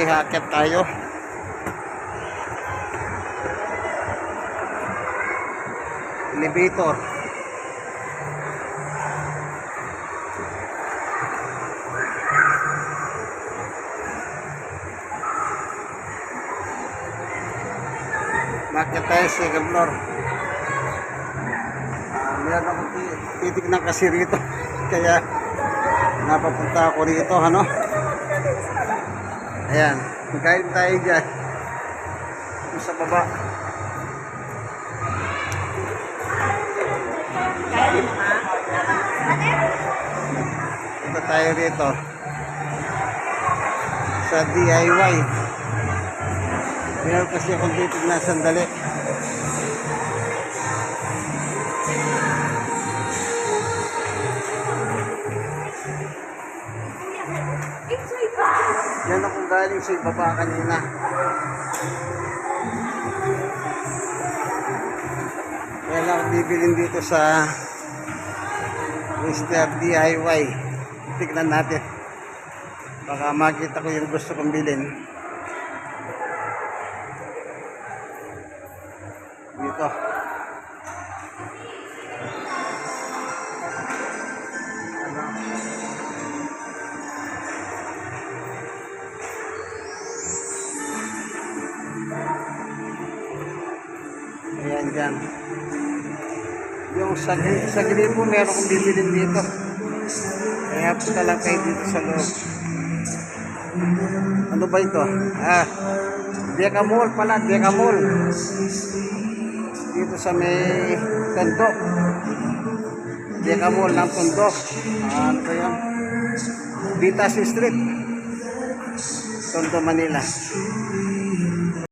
Okay, hakit tayo. Elevator. Bakit tayo sa second floor? Ah, meron akong ti- titignan kasi rito. Kaya napapunta ako rito, ano? Ayan, magkain tayo dyan. Sa baba. Punta tayo rito. Sa DIY. Meron kasi akong titignan sandali. Yan akong galing sa ibaba kanina. Lang ako bibilin dito sa Mr. DIY. Tignan natin. Baka makita ko yung gusto kong bilhin. Dito. Ayan dyan. Yung sa, sa gripo, meron kong bibilin dito. Kaya punta lang kayo dito sa loob. Ano ba ito? Ah, Decamol pala, Decamol. Dito sa may tondo. Decamol ng tondo. Ah, ano ba yun? Vitas Street. Tondo, Manila.